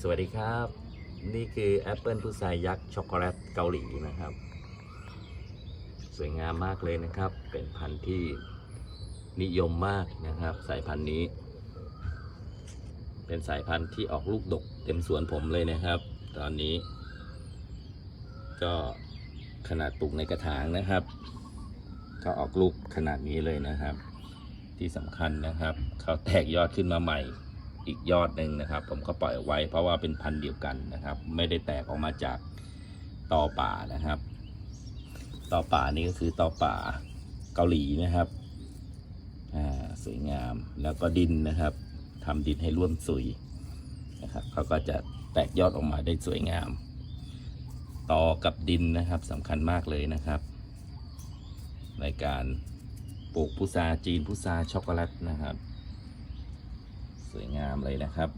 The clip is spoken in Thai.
สวัสดีครับ นี่คือแอปเปิลพุทรายยักษ์ช็อกโกแลตเกาหลีนะครับ สวยงามมากเลยนะครับ เป็นพันธุ์ที่นิยมมากนะครับ สายพันธุ์นี้ เป็นสายพันธุ์ที่ออกลูกดกเต็มสวนผมเลยนะครับ ตอนนี้ ก็ขนาดปลูกในกระถางนะครับ ก็ออกลูกขนาดนี้เลยนะครับ ที่สำคัญนะครับ เขาแตกยอดขึ้นมาใหม่ อีกยอดหนึ่งนะครับ ผมก็ปล่อยไว้เพราะว่าเป็นพันธุ์เดียวกันนะครับ ไม่ได้แตกออกมาจากตอป่านะครับตอป่านี่ก็คือตอป่าเกาหลีนะครับอ่าสวยงามแล้วก็ดินนะครับทำดินให้ร่วนสุยนะครับเขาก็จะแตกยอดออกมาได้สวยงามตอกับดินนะครับสำคัญมากเลยนะครับ ในการปลูกพุทราจีนพุทราช็อกโกแลตนะครับ สวยงามเลยนะครับ